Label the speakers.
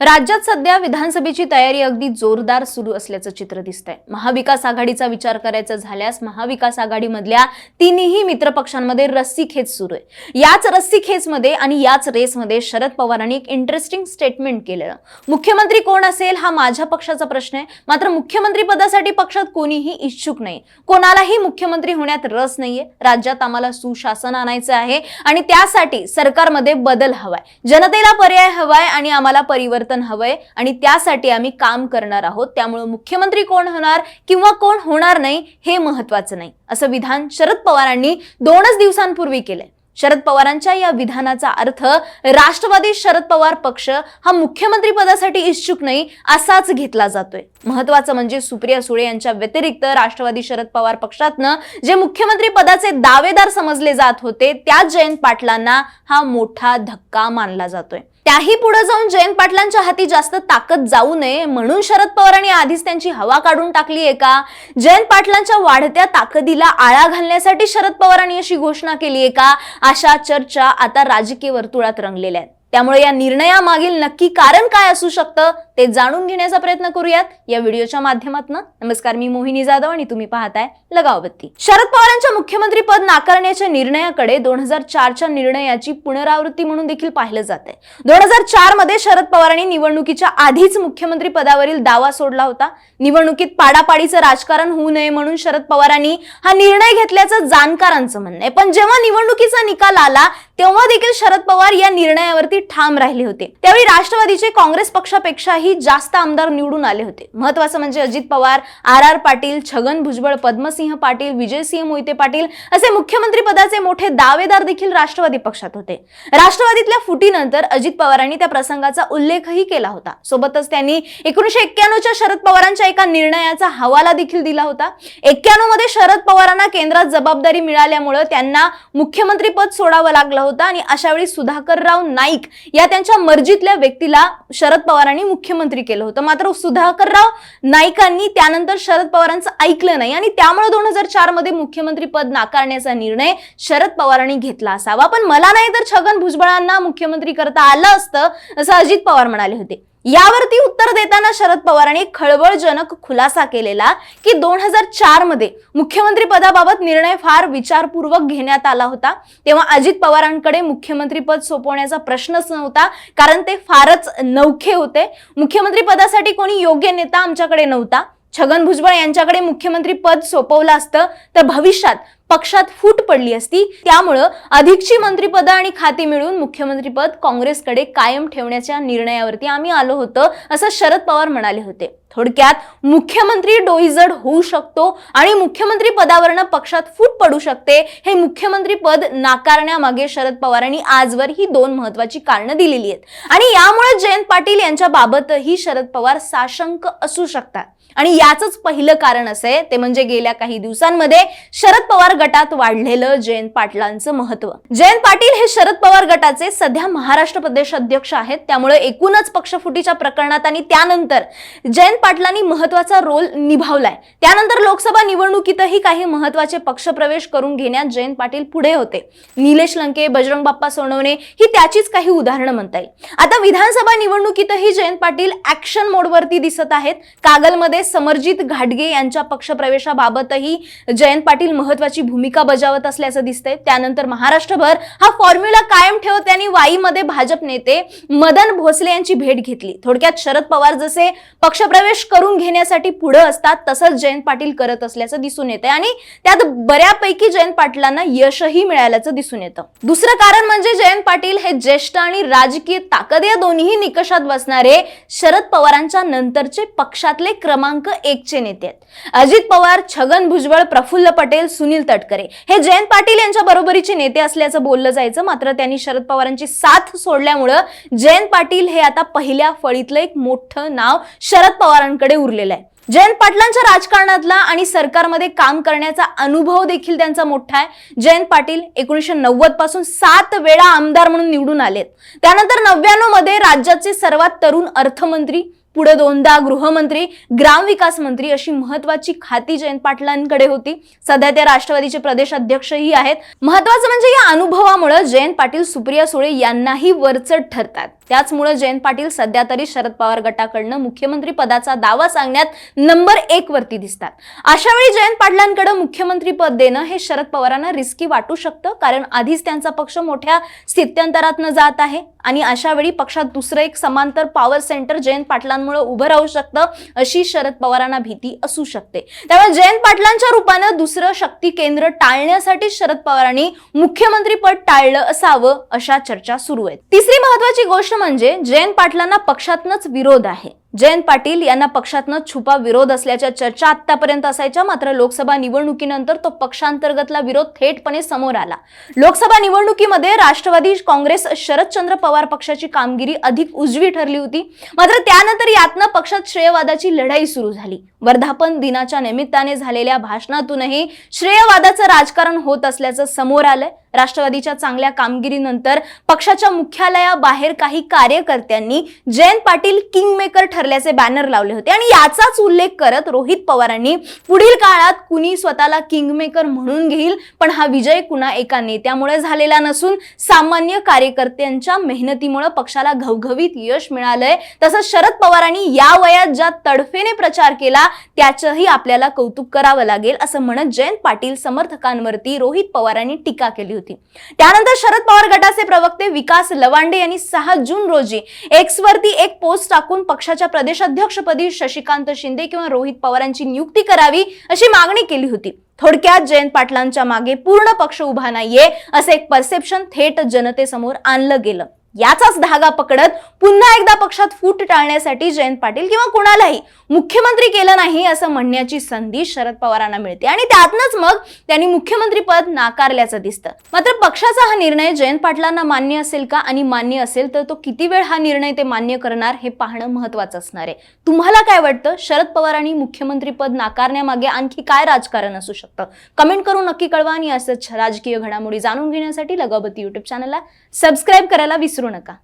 Speaker 1: राज्यात सध्या विधानसभेची तयारी अगदी जोरदार सुरू असल्याचं चित्र दिसतंय. महाविकास आघाडीचा विचार करायचा झाल्यास महाविकास आघाडीमधल्या तिन्ही मित्रपक्षांमध्ये रस्सीखेच सुरू आहे. याच रस्सीखेचमध्ये आणि याच रेसमध्ये शरद पवारांनी एक इंटरेस्टिंग स्टेटमेंट केलेलं. मुख्यमंत्री कोण असेल हा माझ्या पक्षाचा प्रश्न आहे. मात्र मुख्यमंत्री पदासाठी पक्षात कोणीही इच्छुक नाही. कोणालाही मुख्यमंत्री होण्यात रस नाहीये. राज्यात आम्हाला सुशासन आणायचं आहे आणि त्यासाठी सरकारमध्ये बदल हवाय. जनतेला पर्याय हवाय आणि आम्हाला परिवर्तन हवंय आणि त्यासाठी आम्ही काम करणार आहोत. त्यामुळे मुख्यमंत्री कोण होणार किंवा कोण होणार नाही हे महत्वाचं नाही. असं विधान शरद पवारांनी दोनच दिवसांपूर्वी केलंय. शरद पवारांच्या या विधानाचा अर्थ राष्ट्रवादी शरद पवार पक्ष हा मुख्यमंत्री पदासाठी इच्छुक नाही असाच घेतला जातोय. महत्वाचं म्हणजे सुप्रिया सुळे यांच्या व्यतिरिक्त राष्ट्रवादी शरद पवार पक्षातनं जे मुख्यमंत्री पदाचे दावेदार समजले जात होते त्या जयंत पाटलांना हा मोठा धक्का मानला जातोय. त्याही पुढे जाऊन जयंत पाटलांच्या हाती जास्त ताकद जाऊ नये म्हणून शरद पवारांनी आधीच त्यांची हवा काढून टाकली आहे का? जयंत पाटलांच्या वाढत्या ताकदीला आळा घालण्यासाठी शरद पवारांनी अशी घोषणा केली आहे का? अशा चर्चा आता राजकीय वर्तुळात रंगलेल्या आहेत. त्यामुळे या निर्णयामागील नक्की कारण काय असू शकतं? ते जाणून घेण्याचा प्रयत्न करूयात. या व्हिडिओच्या माध्यमातून नमस्कार मी मोहिनी जाधव आणि तुम्ही पाहताय लगावबत्ती. शरद पवारांच्या मुख्यमंत्री पद नाकारण्याच्या निर्णयाकडे दोन हजार चारच्या निर्णयाची पुनरावृत्ती म्हणून देखील पाहिलं जात आहे दोन हजार चारमध्ये शरद पवारांनी निवडणुकीच्या आधीच मुख्यमंत्री पदावरील दावा सोडला होता. निवडणुकीत पाडापाडीचं राजकारण होऊ नये म्हणून शरद पवारांनी हा निर्णय घेतल्याचं जाणकारांचं म्हणणं आहे. पण जेव्हा निवडणुकीचा निकाल आला तेव्हा देखील शरद पवार या निर्णयावरती ठाम राहिले होते. त्यावेळी राष्ट्रवादीचे काँग्रेस पक्षापेक्षाही जास्त आमदार निवडून आले होते. महत्वाचं म्हणजे अजित पवार आर आर पाटील छगन भुजबळ पद्मसिंह पाटील विजयसिंह मोहिते पाटील असे मुख्यमंत्री पदाचे मोठे दावेदार देखील राष्ट्रवादी पक्षात होते. राष्ट्रवादीतल्या फुटीनंतर अजित पवारांनी त्या प्रसंगाचा उल्लेखही केला होता. सोबतच त्यांनी एकोणीशे एक्क्याण्णवच्या शरद पवारांच्या एका निर्णयाचा हवाला देखील दिला होता. एक्क्याण्णवमध्ये शरद पवारांना केंद्रात जबाबदारी मिळाल्यामुळे त्यांना मुख्यमंत्री पद सोडावं लागलं होतं आणि अशावेळी सुधाकरराव नाईक या त्यांच्या मर्जीतल्या व्यक्तीला शरद पवारांनी मुख्यमंत्री मुख्यमंत्री केलं होतं. मात्र सुधाकरराव नाईकांनी त्यानंतर शरद पवारांचं ऐकलं नाही आणि त्यामुळे दोन हजार चारमध्ये मुख्यमंत्री पद नाकारण्याचा निर्णय शरद पवारांनी घेतला असावा. पण मला नाही तर छगन भुजबळांना मुख्यमंत्री करता आलं असतं असं अजित पवार म्हणाले होते. यावरती उत्तर देताना शरद पवारांनी खळबळजनक खुलासा केलेला की दोन हजार चारमध्ये मुख्यमंत्री पदाबाबत निर्णय फार विचारपूर्वक घेण्यात आला होता. तेव्हा अजित पवारांकडे मुख्यमंत्री पद सोपवण्याचा प्रश्नच नव्हता कारण ते फारच नौखे होते. मुख्यमंत्री पदासाठी कोणी योग्य नेता आमच्याकडे नव्हता. छगन भुजबळ यांच्याकडे मुख्यमंत्री पद सोपवलं असतं तर भविष्यात पक्षात फूट पडली असती. त्यामुळं अधिकची मंत्रिपदं आणि खाती मिळून मुख्यमंत्रीपद काँग्रेसकडे कायम ठेवण्याच्या निर्णयावरती आम्ही आलो होतो असं शरद पवार म्हणाले होते. थोडक्यात मुख्यमंत्री डोईजड होऊ शकतो आणि मुख्यमंत्री पदावरनं पक्षात फूट पडू शकते हे मुख्यमंत्री पद नाकारण्यामागे शरद पवारांनी आजवर ही दोन महत्वाची कारणं दिलेली आहेत. आणि यामुळे जयंत पाटील यांच्या बाबतही शरद पवार साशंक असू शकतात. आणि याच पहिलं कारण असं आहे ते म्हणजे गेल्या काही दिवसांमध्ये शरद पवार गटात वाढलेलं जयंत पाटलांचं महत्त्व जयंत पाटील हे शरद पवार गटाचे सध्या महाराष्ट्र प्रदेश अध्यक्ष आहेत त्यामुळे एकूणच पक्षफुटीच्या प्रकरणात आणि त्यानंतर जयंत पाटलांनी महत्त्वाचा रोल निभावलाय. त्यानंतर लोकसभा निवडणुकीतही काही महत्त्वाचे पक्षप्रवेश करून घेण्यात जयंत पाटील पुढे होते. निलेश लंके बजरंग बाप्पा सोनवणे ही त्याचीच काही उदाहरणं म्हणता येईल. आता विधानसभा निवडणुकीतही जयंत पाटील ऍक्शन मोडवरती दिसत आहेत. कागलमध्ये समरजित घाटगे यांच्या पक्षप्रवेशाबाबतही जयंत पाटील महत्वाची भूमिका बजावत असल्याचं दिसतंय. त्यानंतर महाराष्ट्रभर हा फॉर्म्युला कायम ठेवत त्यांनी वाईमध्ये भाजप नेते मदन भोसले यांची भेट घेतली. थोडक्यात शरद पवार जसे पक्षप्रवेश करून घेण्यासाठी पुढे असतात तसंच जयंत पाटील करत असल्याचं दिसून येते आणि त्यात बऱ्यापैकी जयंत पाटलांना यशही मिळाल्याचं दिसून येतं. दुसरं कारण म्हणजे जयंत पाटील हे ज्येष्ठ आणि राजकीय ताकद या दोन्ही निकषात बसणारे शरद पवारांच्या नंतरचे पक्षातले क्रमांक एकचे नेते आहेत. अजित पवार छगन भुजबळ प्रफुल्ल पटेल सुनील तटकरे हे जयंत पाटील यांच्या बरोबरीचे नेते असल्याचं बोललं जायचं. मात्र त्यांनी शरद पवारांची साथ सोडल्यामुळं जयंत पाटील हे आता पहिल्या फळीतलं एक मोठं नाव शरद पवार पवारांकडे उरलेला आहे. जयंत पाटलांच्या राजकारणातला आणि सरकारमध्ये काम करण्याचा अनुभव देखील त्यांचा मोठा आहे. जयंत पाटील एकोणीसशे नव्वदपासून सात वेळा आमदार म्हणून निवडून आलेत. त्यानंतर नव्याण्णवमध्ये राज्याचे सर्वात तरुण अर्थमंत्री पुढे दोनदा गृहमंत्री ग्रामविकास मंत्री अशी महत्वाची खाती जयंत पाटलांकडे होती. सध्या त्या राष्ट्रवादीचे प्रदेश अध्यक्षही आहेत. महत्वाचं म्हणजे या अनुभवामुळे जयंत पाटील सुप्रिया सुळे यांनाही वरचढ ठरतात. त्याचमुळे जयंत पाटील सध्या तरी शरद पवार गटाकडनं मुख्यमंत्री पदाचा दावा सांगण्यात नंबर एक वरती दिसतात. अशा वेळी जयंत पाटलांकडे मुख्यमंत्री पद देणं हे शरद पवारांना रिस्की वाटू शकतं कारण आधीच त्यांचा पक्ष मोठ्या स्थित्यंतरातनं जात आहे आणि अशा वेळी पक्षात दुसरं एक समांतर पॉवर सेंटर जयंत पाटलांमुळे उभं राहू शकतं अशी शरद पवारांना भीती असू शकते. त्यामुळे जयंत पाटलांच्या रूपानं दुसरं शक्ती केंद्र टाळण्यासाठी शरद पवारांनी मुख्यमंत्री पद टाळलं असावं अशा चर्चा सुरू आहेत. तिसरी महत्वाची गोष्ट म्हणजे जयंत पाटलांना पक्षातनच विरोध आहे. जयंत पाटील यांना पक्षातनं छुपा विरोध असल्याच्या चर्चा आतापर्यंत असायच्या मात्र लोकसभा निवडणुकीनंतर तो पक्षांतर्गतला विरोध थेटपणे समोर आला. लोकसभा निवडणुकीमध्ये राष्ट्रवादी काँग्रेस शरदचंद्र पवार पक्षाची कामगिरी अधिक उजवी ठरली होती. मात्र त्यानंतर यातनं पक्षात श्रेयवादाची लढाई सुरू झाली. वर्धापन दिनाच्या निमित्ताने झालेल्या भाषणातूनही श्रेयवादाचं राजकारण होत असल्याचं समोर आलंय. राष्ट्रवादीच्या चांगल्या कामगिरीनंतर पक्षाच्या मुख्यालयाबाहेर काही कार्यकर्त्यांनी जयंत पाटील किंगमेकर ठर ठरल्याचे बॅनर लावले होते. आणि याचाच उल्लेख करत रोहित पवारांनी पुढील काळात कुणी स्वतःला किंगमेकर म्हणून घेईल पण हा विजय कुणा एका नेत्यामुळे झालेला नसून सामान्य कार्यकर्त्यांच्या मेहनतीमुळे पक्षाला घवघवीत यश मिळालंय. तसंच शरद पवारांनी या वयात ज्या तडफेने प्रचार केला त्याचंही आपल्याला कौतुक करावं लागेल असं म्हणत जयंत पाटील समर्थकांवरती रोहित पवारांनी टीका केली होती. त्यानंतर शरद पवार गटाचे प्रवक्ते विकास लवांडे यांनी सहा जून रोजी एक्स वरती एक पोस्ट टाकून पक्षाच्या प्रदेशाध्यक्षपदी शशिकांत शिंदे किंवा रोहित पवारांची नियुक्ती करावी अशी मागणी केली होती. थोडक्यात जयंत पाटलांच्या मागे पूर्ण पक्ष उभा नाहीये असं एक परसेप्शन थेट जनतेसमोर आणलं गेलं. याचाच धागा पकडत पुन्हा एकदा पक्षात फूट टाळण्यासाठी जयंत पाटील किंवा कुणालाही मुख्यमंत्री केलं नाही असं म्हणण्याची संधी शरद पवारांना मिळते. आणि त्यातनच मग त्यांनी मुख्यमंत्री पद नाकारल्याचं दिसतं. मात्र पक्षाचा हा निर्णय जयंत पाटलांना मान्य असेल का आणि मान्य असेल तर तो किती वेळ हा निर्णय ते मान्य करणार हे पाहणं महत्वाचं असणार आहे. तुम्हाला काय वाटतं? शरद पवारांनी मुख्यमंत्री पद नाकारण्यामागे आणखी काय राजकारण असू शकतं? कमेंट करून नक्की कळवा आणि असंच राजकीय घडामोडी जाणून घेण्यासाठी लगावती युट्यूब चॅनलला सबस्क्राईब करायला विसरू नका.